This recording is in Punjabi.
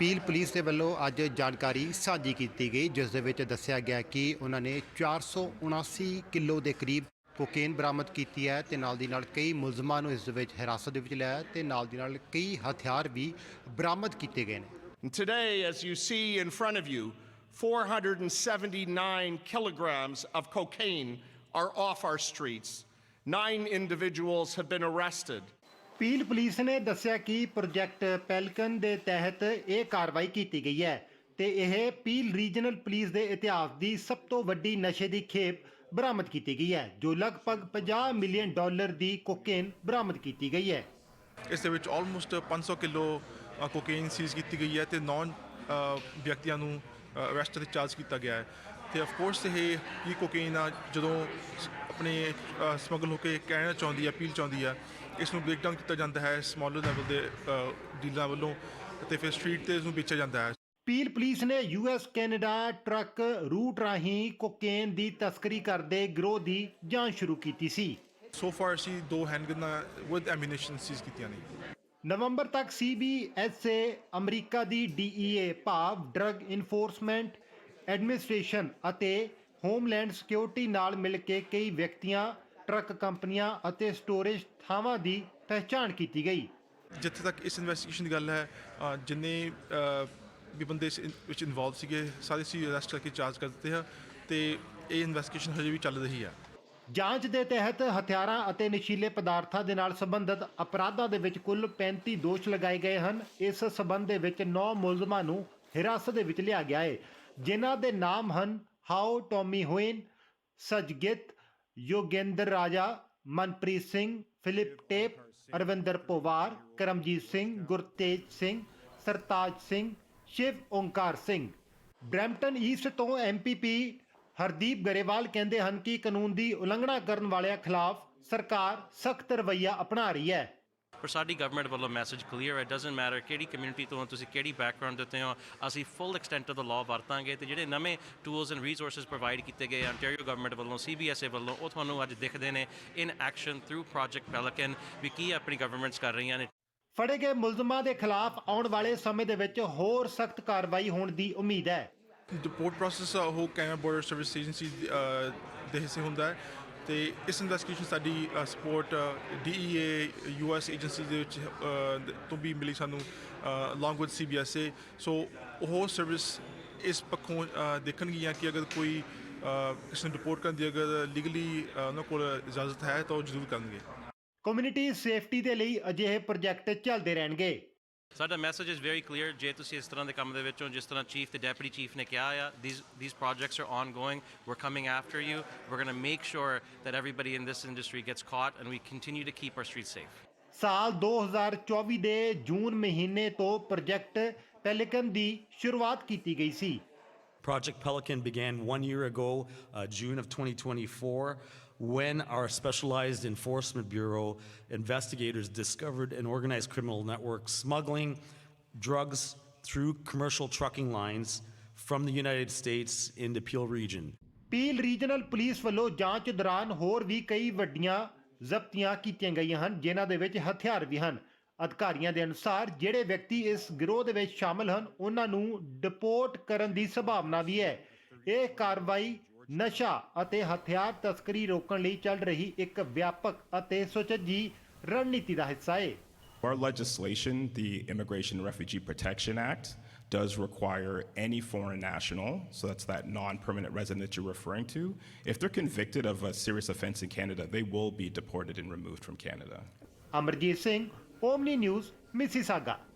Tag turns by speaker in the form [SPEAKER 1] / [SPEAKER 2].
[SPEAKER 1] ਪੀਲ ਪੁਲਿਸ ਦੇ ਵੱਲੋਂ ਅੱਜ ਜਾਣਕਾਰੀ ਸਾਂਝੀ ਕੀਤੀ ਗਈ ਜਿਸ ਦੇ ਵਿੱਚ ਦੱਸਿਆ ਗਿਆ ਕਿ ਉਹਨਾਂ ਨੇ 479 ਕਿਲੋ ਦੇ ਕਰੀਬ ਕੋਕੇਨ ਬਰਾਮਦ ਕੀਤੀ ਹੈ ਤੇ ਨਾਲ ਦੀ ਨਾਲ ਕਈ ਮੁਲਜ਼ਮਾਂ ਨੂੰ ਇਸ ਦੇ ਵਿੱਚ ਹਿਰਾਸਤ ਦੇ ਵਿੱਚ ਲਿਆ ਹੈ ਤੇ ਨਾਲ ਦੀ ਨਾਲ ਕਈ ਹਥਿਆਰ ਵੀ ਬਰਾਮਦ ਕੀਤੇ ਗਏ ਨੇ
[SPEAKER 2] And today, as you see in front of 479 kilograms of cocaine are off our streets. Nine individuals have been arrested.
[SPEAKER 1] Peel police ਨੇ ਦੱਸਿਆ ਕਿ ਪ੍ਰੋਜੈਕਟ ਪੈਲਕਨ ਦੇ ਤਹਿਤ ਇਹ ਕਾਰਵਾਈ ਕੀਤੀ ਗਈ ਹੈ ਤੇ ਇਹ ਪੀਲ ਰੀਜਨਲ ਪੁਲਿਸ ਦੇ ਇਤਿਹਾਸ ਦੀ ਸਭ ਤੋਂ ਵੱਡੀ ਨਸ਼ੇ ਦੀ ਖੇਪ ਬਰਾਮਦ ਕੀਤੀ ਗਈ ਹੈ, ਜੋ ਲਗਭਗ 50 ਮਿਲੀਅਨ ਡਾਲਰ ਦੀ ਕੋਕੇਨ ਬਰਾਮਦ ਕੀਤੀ ਗਈ ਹੈ।
[SPEAKER 3] ਇਸ ਦੇ ਵਿੱਚ ਆਲਮੋਸਟ 500 ਕਿਲੋ ਕੋਕੇਨ ਸੀਜ਼ ਕੀਤੀ ਗਈ ਹੈ ਤੇ ਨੌਨ ਵਿਅਕਤੀਆਂ ਨੂੰ ਅਰੈਸਟ ਤੇ ਚਾਰਜ ਕੀਤਾ ਗਿਆ ਹੈ। ਤੇ ਆਫ ਕੋਰਸ ਇਹ ਕੀ ਕੋਕੇਨ ਆ, ਜਦੋਂ ਆਪਣੇ ਸਮਗਲ ਹੋ ਕੇ ਕਹਿਣਾ ਚਾਹੁੰਦੀ ਹੈ, ਅਪੀਲ ਚਾਹੁੰਦੀ ਹੈ ਇਸ ਨੂੰ ਬ੍ਰੇਕ ਡਾਊਨ ਕੀਤਾ ਜਾਂਦਾ ਹੈ ਸਮਾਲਰ ਲੈਵਲ ਦੇ ਡੀਲਰਾਂ ਵੱਲੋਂ ਤੇ ਫਿਰ ਸਟਰੀਟ ਤੇ ਇਸ ਨੂੰ ਵੇਚਿਆ ਜਾਂਦਾ ਹੈ।
[SPEAKER 1] ਪੀਲ ਪੁਲਿਸ ਨੇ ਯੂਐਸ ਕੈਨੇਡਾ ਟਰੱਕ ਰੂਟ ਰਾਹੀਂ ਕੋਕੇਨ ਦੀ ਤਸਕਰੀ ਕਰਦੇ ਗਿਰੋਹ ਦੀ ਜਾਂਚ ਸ਼ੁਰੂ ਕੀਤੀ ਸੀ।
[SPEAKER 3] ਸੋ ਫਾਰ ਅਸੀਂ ਦੋ ਹੈਂਡਗਨਾਂ ਵਿਦ ਐਮੂਨੀਸ਼ਨ ਸੀਜ਼ ਕੀਤੀਆਂ ਨੇ।
[SPEAKER 1] ਨਵੰਬਰ ਤੱਕ ਸੀਬੀਐਸਏ ਅਮਰੀਕਾ ਦੀ ਡੀਈਏ ਭਾਵ ਡਰੱਗ ਇਨਫੋਰਸਮੈਂਟ ਐਡਮਿਨਿਸਟ੍ਰੇਸ਼ਨ ਅਤੇ ਹੋਮਲੈਂਡ ਸਿਕਿਉਰਿਟੀ ਨਾਲ ਮਿਲ ਕੇ ਕਈ ਵਿਅਕਤੀਆਂ ਟਰੱਕ ਕੰਪਨੀਆਂ ਅਤੇ ਸਟੋਰੇਜ ਥਾਵਾਂ ਦੀ ਪਹਿਚਾਣ ਕੀਤੀ ਗਈ।
[SPEAKER 3] ਜਿੱਥੇ ਤੱਕ ਇਸ ਇਨਵੈਸਟੀਗੇਸ਼ਨ ਦੀ ਗੱਲ ਹੈ ਅ, ਜਿੰਨੇ ਅ, ਵੀ ਬੰਦੇ ਇਸ ਇਨ- ਵਿੱਚ ਇਨਵੋਲਵ ਸੀਗੇ ਸਾਰੇ ਸੀ ਅਰੈਸਟ ਕਰਕੇ ਚਾਰਜ ਕਰ ਦਿੱਤੇ ਆ ਤੇ ਇਹ ਇਨਵੈਸਟੀਗੇਸ਼ਨ ਹਜੇ ਵੀ ਚੱਲ ਰਹੀ ਹੈ
[SPEAKER 1] ਜਾਂਚ ਦੇ ਤਹਿਤ ਹਥਿਆਰਾਂ ਅਤੇ ਨਸ਼ੀਲੇ ਪਦਾਰਥਾਂ ਦੇ ਨਾਲ ਸੰਬੰਧਿਤ ਅਪਰਾਧਾਂ ਦੇ ਵਿੱਚ ਕੁੱਲ 35 ਦੋਸ਼ ਲਗਾਏ ਗਏ ਹਨ। ਇਸ ਸਬੰਧ ਦੇ ਵਿੱਚ 9 ਮੁਲਜ਼ਮਾਂ ਨੂੰ ਹਿਰਾਸਤ ਦੇ ਵਿੱਚ ਲਿਆ ਗਿਆ ਹੈ ਜਿਨ੍ਹਾਂ ਦੇ ਨਾਮ ਹਨ ਹਾਓ ਟੌਮੀ ਹੋਇਨ ਸਜਗਿਤ ਯੋਗੇਂਦਰ ਰਾਜਾ ਮਨਪ੍ਰੀਤ ਸਿੰਘ ਫਿਲਿਪ ਟੇਪ ਅਰਵਿੰਦਰ ਪਵਾਰ ਕਰਮਜੀਤ ਸਿੰਘ ਗੁਰਤੇਜ ਸਿੰਘ ਸਰਤਾਜ ਸਿੰਘ ਸ਼ਿਵ ਓੰਕਾਰ ਸਿੰਘ। ਬ੍ਰੈਂਪਟਨ ਈਸਟ ਤੋਂ ਐਮਪੀਪੀ ਹਰਦੀਪ ਗਰੇਵਾਲ ਕਹਿੰਦੇ ਹਨ ਕਿ ਕਾਨੂੰਨ ਦੀ ਉਲੰਘਣਾ ਕਰਨ ਵਾਲਿਆਂ ਖਿਲਾਫ ਸਰਕਾਰ ਸਖਤ ਰਵੱਈਆ ਅਪਣਾ ਰਹੀ ਹੈ।
[SPEAKER 4] ਪਰ ਸਾਡੀ ਗਵਰਨਮੈਂਟ ਵੱਲੋਂ ਮੈਸੇਜ ਕਲੀਅਰ ਹੈ। ਡਸਨਟ ਮੈਟਰ ਕਿਹੜੀ ਕਮਿਊਨਿਟੀ ਤੋਂ ਤੁਸੀਂ ਕਿਹੜੀ ਬੈਕਗ੍ਰਾਉਂਡ ਦੇ ਉੱਤੇ ਹੋ ਅਸੀਂ ਫੁੱਲ ਐਕਸਟੈਂਟ ਆਫ ਦਾ ਲਾਅ ਵਰਤਾਂਗੇ ਤੇ ਜਿਹੜੇ ਨਵੇਂ ਟੂਲਸ ਐਂਡ ਰਿਸੋਰਸਸ ਪ੍ਰੋਵਾਈਡ ਕੀਤੇ ਗਏ ਅੰਟੈਰੀਓ ਗਵਰਨਮੈਂਟ ਵੱਲੋਂ ਸੀਬੀਐਸਏ ਵੱਲੋਂ ਉਹ ਤੁਹਾਨੂੰ ਅੱਜ ਦਿਖਦੇ ਨੇ in action through project Pelican ਵੀ ਕੀ ਆਪਣੀ ਗਵਰਨਮੈਂਟਸ ਕਰ ਰਹੀਆਂ ਨੇ।
[SPEAKER 1] ਫੜੇ ਗਏ ਮੁਲਜ਼ਮਾਂ ਦੇ ਖਿਲਾਫ ਆਉਣ ਵਾਲੇ ਸਮੇਂ ਦੇ ਵਿੱਚ ਹੋਰ ਸਖਤ ਕਾਰਵਾਈ ਹੋਣ ਦੀ ਉਮੀਦ ਹੈ।
[SPEAKER 3] ਰਿਪੋਰਟ ਪ੍ਰੋਸੈਸ ਉਹ ਕੈਨੇਡਾ ਬਾਰਡਰ ਸਰਵਿਸ ਏਜੰਸੀ ਦੇ ਹਿੱਸੇ ਹੁੰਦਾ ਹੈ। ਤੇ ਇਸ ਇਨਵੈਸਟੀਗੇਸ਼ਨ ਸਾਡੀ ਸਪੋਰਟ ਡੀਈਏ ਯੂਐਸ ਏਜੰਸੀ ਦੇ ਵਿੱਚ ਤੋਂ ਵੀ ਮਿਲੀ ਸਾਨੂੰ ਅਲੋਂਗ ਵਿਦ ਸੀਬੀਐਸਏ ਸੋ ਉਹ ਸਰਵਿਸ ਇਸ ਪੱਖੋਂ ਦੇਖਣਗੀਆਂ ਕਿ ਅਗਰ ਕੋਈ ਕਿਸੇ ਨੂੰ ਰਿਪੋਰਟ ਕਰਨ ਦੀ ਅਗਰ ਲੀਗਲੀ ਉਹਨਾਂ ਕੋਲ ਇਜਾਜ਼ਤ ਹੈ ਤਾਂ ਉਹ ਜ਼ਰੂਰ ਕਰਨਗੇ।
[SPEAKER 1] ਕਮਿਊਨਿਟੀ ਸੇਫਟੀ ਦੇ ਲਈ ਅਜਿਹੇ ਪ੍ਰੋਜੈਕਟ ਚੱਲਦੇ ਰਹਿਣਗੇ।
[SPEAKER 4] ਸਾਡਾ ਮੈਸੇਜ ਇਜ਼ ਵੈਰੀ ਕਲੀਅਰ ਜੇ ਤੁਸੀਂ ਇਸ ਤਰ੍ਹਾਂ ਦੇ ਕੰਮ ਦੇ ਵਿੱਚੋਂ ਜਿਸ ਤਰ੍ਹਾਂ ਚੀਫ ਤੇ ਡੈਪੂਟੀ ਚੀਫ ਨੇ ਕਿਹਾ ਆ these these projects are ongoing we're coming after you we're going to make sure that everybody in this industry gets caught and we continue to keep our streets safe
[SPEAKER 1] ਸਾਲ 2024 ਦੇ ਜੂਨ ਮਹੀਨੇ ਤੋਂ ਪ੍ਰੋਜੈਕਟ ਪੈਲਿਕਨ ਦੀ ਸ਼ੁਰੂਆਤ ਕੀਤੀ ਗਈ ਸੀ
[SPEAKER 5] Project Pelican began one year ago, uh, June of 2024, when our Specialized Enforcement Bureau investigators discovered an organized criminal network smuggling drugs through commercial trucking lines from the United States in the Peel region.
[SPEAKER 1] Peel regional police ਵੱਲੋਂ ਜਾਂਚ ਦੌਰਾਨ ਹੋਰ ਵੀ ਕਈ ਵੱਡੀਆਂ ਜ਼ਬਤੀਆਂ ਕੀਤੀਆਂ ਗਈਆਂ ਹਨ ਜਿਨ੍ਹਾਂ ਦੇ ਵਿੱਚ ਹਥਿਆਰ ਵੀ ਹਨ ਅਧਿਕਾਰੀਆਂ ਦੇ ਅਨੁਸਾਰ ਜਿਹੜੇ ਵਿਅਕਤੀ ਇਸ ਗਿਰੋਹ ਦੇ ਵਿੱਚ ਸ਼ਾਮਲ ਹਨ ਉਹਨਾਂ ਨੂੰ ਡਿਪੋਰਟ ਕਰਨ ਦੀ ਸੰਭਾਵਨਾ ਵੀ ਹੈ ਇਹ ਕਾਰਵਾਈ ਨਸ਼ਾ ਅਤੇ ਹਥਿਆਰ ਤਸਕਰੀ ਰੋਕਣ ਲਈ ਚੱਲ ਰਹੀ ਇੱਕ ਵਿਆਪਕ ਅਤੇ ਸੁਚੱਜੀ ਰਣਨੀਤੀ ਦਾ ਹਿੱਸਾ ਹੈ
[SPEAKER 6] Our legislation, the Immigration and Refugee Protection Act, does require any foreign national, so that's that non permanent resident that you're referring to, if they're convicted of a serious offense in Canada, they will be deported and removed from Canada.
[SPEAKER 1] Amarjit Singh Omni News, Mississauga.